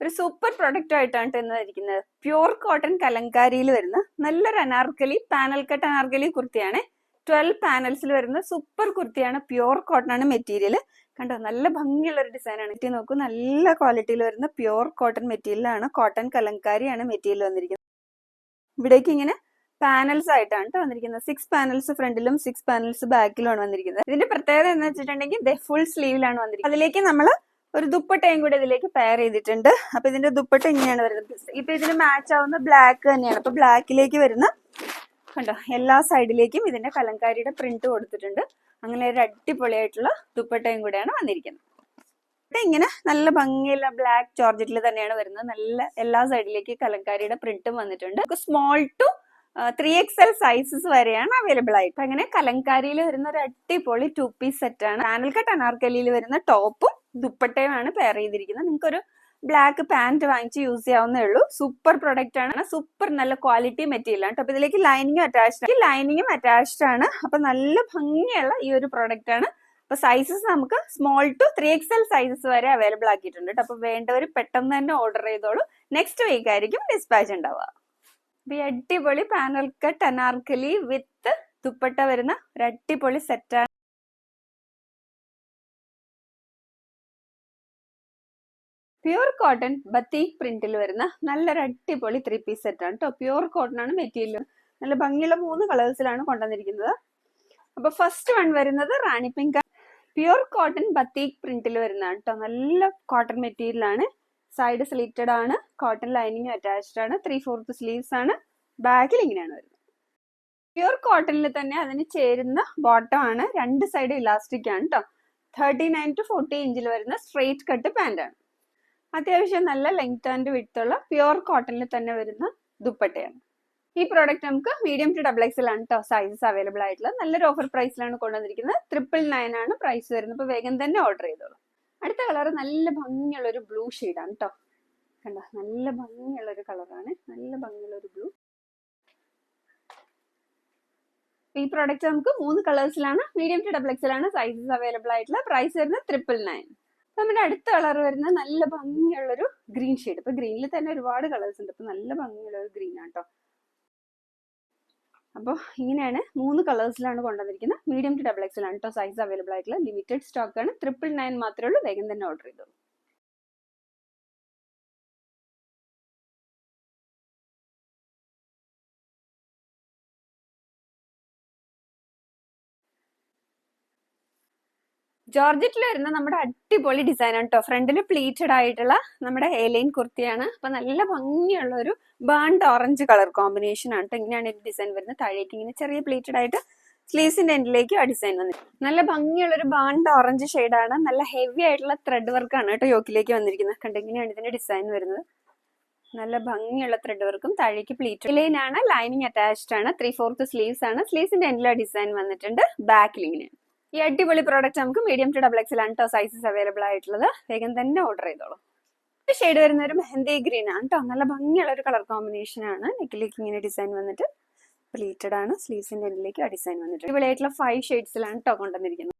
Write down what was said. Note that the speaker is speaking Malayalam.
ഒരു സൂപ്പർ പ്രൊഡക്റ്റ് ആയിട്ടാണ് ഇന്ന് ഇരിക്കുന്നത് പ്യൂർ കോട്ടൺ കലങ്കാരിയിൽ വരുന്ന നല്ലൊരു അനാർക്കലി പാനൽ കട്ട് അനാർക്കലി കുർത്തിയാണ്. ട്വൽവ് പാനൽസിൽ വരുന്ന സൂപ്പർ കുർത്തിയാണ്. പ്യൂർ കോട്ടൺ ആണ് മെറ്റീരിയൽ കണ്ടോ? നല്ല ഭംഗിയുള്ള ഒരു ഡിസൈനാണ് ഇത് നോക്കൂ. നല്ല ക്വാളിറ്റിയിൽ വരുന്ന പ്യൂർ കോട്ടൺ മെറ്റീരിയലാണ് കോട്ടൺ കലങ്കാരിയാണ് മെറ്റീരിയൽ വന്നിരിക്കുന്നത്. ഇവിടേക്ക് ഇങ്ങനെ പാനൽസ് ആയിട്ടാണ് കേട്ടോ വന്നിരിക്കുന്നത്. സിക്സ് പാനൽസ് ഫ്രണ്ടിലും സിക്സ് പാനൽസ് ബാക്കിലുമാണ് വന്നിരിക്കുന്നത്. ഇതിന്റെ പ്രത്യേകത എന്ന് വെച്ചിട്ടുണ്ടെങ്കിൽ ഫുൾ സ്ലീവിലാണ് വന്നിരിക്കുന്നത്. അതിലേക്ക് നമ്മൾ ഒരു ദുപ്പട്ടയും കൂടി ഇതിലേക്ക് പെയർ ചെയ്തിട്ടുണ്ട്. അപ്പൊ ഇതിന്റെ ദുപ്പട്ട ഇങ്ങനെയാണ് വരുന്നത്. ഇപ്പൊ ഇതിന് മാച്ച് ആവുന്ന ബ്ലാക്ക് തന്നെയാണ്. അപ്പൊ ബ്ലാക്കിലേക്ക് വരുന്ന കണ്ടോ എല്ലാ സൈഡിലേക്കും ഇതിന്റെ കലങ്കാരിയുടെ പ്രിന്റ് കൊടുത്തിട്ടുണ്ട്. അങ്ങനെ ഒരു അടിപൊളിയായിട്ടുള്ള ദുപ്പട്ടയും കൂടെയാണ് വന്നിരിക്കുന്നത്. ഇങ്ങനെ നല്ല ഭംഗിയുള്ള ബ്ലാക്ക് ജോർജറ്റിൽ തന്നെയാണ് വരുന്നത്. നല്ല എല്ലാ സൈഡിലേക്ക് കലങ്കാരിയുടെ പ്രിന്റും വന്നിട്ടുണ്ട്. Small two three X L sizes വരെയാണ് അവൈലബിൾ ആയിട്ട്. അങ്ങനെ കലങ്കാരിയിൽ വരുന്ന ഒരു അടിപൊളി ടു പീസ് സെറ്റ് ആണ്. പാനൽ കട്ട് അനാർക്കലിയിൽ വരുന്ന ടോപ്പും ദുപ്പട്ടയുമാണ് പെയർ ചെയ്തിരിക്കുന്നത്. നിങ്ങൾക്കൊരു ബ്ലാക്ക് പാന്റ് വാങ്ങിച്ച് യൂസ് ചെയ്യാവുന്നേ ഉള്ളൂ സൂപ്പർ പ്രൊഡക്റ്റ് ആണ് സൂപ്പർ നല്ല ക്വാളിറ്റി മെറ്റീരിയൽ ആണ്. അപ്പൊ ഇതിലേക്ക് ലൈനിങ്ങും അറ്റാച്ച്ഡ് ലൈനിങ്ങും അറ്റാച്ച്ഡ് ആണ്. അപ്പൊ നല്ല ഭംഗിയുള്ള ഈ ഒരു പ്രൊഡക്റ്റ് ആണ്. അപ്പൊ സൈസസ് നമുക്ക് small to three X L sizes വരെ അവൈലബിൾ ആക്കിയിട്ടുണ്ട് കേട്ടോ. അപ്പൊ വേണ്ടവർ പെട്ടെന്ന് തന്നെ ഓർഡർ ചെയ്തോളൂ. നെക്സ്റ്റ് വീക്ക് ആയിരിക്കും ഡിസ്പാച്ച് ഉണ്ടാവുക. അപ്പൊ ഈ അടിപൊളി panel cut anarkali with dupatta വരുന്ന ഒരു അടിപൊളി സെറ്റാണ് പ്യൂർ കോട്ടൺ ബത്തീക് പ്രിന്റിൽ വരുന്ന നല്ലൊരു അടിപൊളി ത്രീ പീസ് സെറ്റ് ആണ് കേട്ടോ പ്യൂർ കോട്ടൺ ആണ് മെറ്റീരിയൽ നല്ല ഭംഗിയുള്ള മൂന്ന് കളേഴ്സിലാണ് കൊണ്ടുവന്നിരിക്കുന്നത്. അപ്പൊ ഫസ്റ്റ് വൺ വരുന്നത് rani pink pure cotton batik പ്രിന്റിൽ വരുന്നതാണ് കേട്ടോ നല്ല കോട്ടൺ മെറ്റീരിയൽ ആണ്. സൈഡ് സ്ലീറ്റഡ് ആണ്. കോട്ടൺ ലൈനിങ് അറ്റാച്ച്ഡ് ആണ്. ത്രീ ഫോർത്ത് സ്ലീവ്സ് ആണ്. ബാക്കിൽ ഇങ്ങനെയാണ് വരുന്നത്. പ്യൂർ കോട്ടണിൽ തന്നെ അതിന് ചേരുന്ന ബോട്ടം ആണ്. രണ്ട് സൈഡ് ഇലാസ്റ്റിക് ആണ് കേട്ടോ തേർട്ടി നയൻ ടു ഫോർട്ടി ഇഞ്ചിൽ വരുന്ന സ്ട്രെയിറ്റ് കട്ട് പാന്റ് ആണ്. അത്യാവശ്യം നല്ല ലെങ്ത് ആൻഡ് വിഡ്ത്ത് ഉള്ള പ്യുവർ കോട്ടണിൽ തന്നെ വരുന്ന ദുപ്പട്ടയാണ്. ഈ പ്രോഡക്റ്റ് നമുക്ക് മീഡിയം ടു ഡബിൾ എക്സൽ ആണ് കേട്ടോ സൈസസ് അവൈലബിൾ ആയിട്ടുള്ളത്. നല്ലൊരു ഓഫർ പ്രൈസിലാണ് കൊണ്ടുവന്നിരിക്കുന്നത്. ട്രിപ്പിൾ നയൻ ആണ് പ്രൈസ് വരുന്നത്. അപ്പോൾ വേഗം തന്നെ ഓർഡർ ചെയ്തോളൂ. അടുത്ത കളർ നല്ല ഭംഗിയുള്ള ഒരു ബ്ലൂ ആണ് കേട്ടോ കണ്ടോ? നല്ല ഭംഗിയുള്ള ഒരു കളറാണ് നല്ല ഭംഗിയുള്ള ഒരു ബ്ലൂ ഈ പ്രോഡക്റ്റ് നമുക്ക് മൂന്ന് കളേഴ്സിലാണ് മീഡിയം ടു ഡബിൾ എക്സൽ ആണ് സൈസസ് അവൈലബിൾ ആയിട്ടുള്ള. പ്രൈസ് വരുന്നത് ട്രിപ്പിൾ നയൻ നമ്മുടെ അടുത്ത കളർ വരുന്ന നല്ല ഭംഗിയുള്ളൊരു ഗ്രീൻ ഷെയ്ഡ്. ഇപ്പൊ ഗ്രീനിൽ തന്നെ ഒരുപാട് കളേഴ്സ് ഉണ്ട്. അപ്പൊ നല്ല ഭംഗിയുള്ള ഒരു ഗ്രീൻ ആണ് കേട്ടോ അപ്പോൾ ഇങ്ങനെയാണ് മൂന്ന് കളേഴ്സിലാണ് കൊണ്ടുവന്നിരിക്കുന്നത്. മീഡിയം ടു ഡബിൾ എക്സിലാണ് കേട്ടോ സൈസ് അവൈലബിൾ ആയിട്ടുള്ള. ലിമിറ്റഡ് സ്റ്റോക്ക് ആണ്. ട്രിപ്പിൾ നയൻ മാത്രമേ ഉള്ളൂ. വേഗം തന്നെ ഓർഡർ ചെയ്തോളൂ. ജോർജറ്റിൽ വരുന്ന നമ്മുടെ അടിപൊളി ഡിസൈൻ കേട്ടോ ഫ്രണ്ടിൽ പ്ലീറ്റഡ് ആയിട്ടുള്ള നമ്മുടെ എലൈൻ കുർത്തിയാണ്. അപ്പൊ നല്ല ഭംഗിയുള്ള ഒരു ബേൺഡ് ഓറഞ്ച് കളർ കോമ്പിനേഷൻ ആണ് കേട്ടോ ഇങ്ങനെയാണ് ഈ ഡിസൈൻ വരുന്നത്. താഴേക്ക് ഇങ്ങനെ ചെറിയ പ്ലീറ്റഡ് ആയിട്ട് സ്ലീവ്സിന്റെ എൻഡിലേക്ക് ആ ഡിസൈൻ വന്നു. നല്ല ഭംഗിയുള്ള ഒരു ബേൺഡ് ഓറഞ്ച് ആണ്. നല്ല ഹെവി ആയിട്ടുള്ള ത്രെഡ് വർക്ക് ആണ് കേട്ടോ യോക്കിലേക്ക് വന്നിരിക്കുന്നത്. കണ്ടോ ഇങ്ങനെയാണ് ഇതിന്റെ ഡിസൈൻ വരുന്നത്. നല്ല ഭംഗിയുള്ള ത്രെഡ് വർക്കും താഴേക്ക് പ്ലീറ്റ് ലൈൻ ആണ് ലൈനിങ് അറ്റാച്ച്ഡ് ആണ് ത്രീ ഫോർത്ത് സ്ലീവ്സ് ആണ് സ്ലീവ്സിന്റെ എൻഡിലെ ഡിസൈൻ വന്നിട്ടുണ്ട്. ബാക്കിൽ ഇങ്ങനെയാണ്. ഈ അടിപൊളി പ്രോഡക്റ്റ് നമുക്ക് മീഡിയം ടു ഡബിൾ എക്സ് ആണ് സൈസസ് അവൈലബിൾ ആയിട്ടുള്ളത്. വേഗം തന്നെ ഓർഡർ ചെയ്തോളൂ. ഷെയ്ഡ് വരുന്ന ഒരു മെഹന്തി ഗ്രീൻ ആണ് കേട്ടോ നല്ല ഭംഗിയുള്ള ഒരു കളർ കോമ്പിനേഷൻ ആണ്. നെക്കിലേക്ക് ഇങ്ങനെ ഡിസൈൻ വന്നിട്ട് പ്ലീറ്റഡ് ആണ്. സ്ലീവ്സിന്റെ എൻഡിലേക്ക് ഡിസൈൻ വന്നിട്ട്. അടിപൊളിയായിട്ടുള്ള ഫൈവ് ഷെയ്ഡ്സിലാണ് കേട്ടോ കൊണ്ടുവന്നിരിക്കുന്നത്.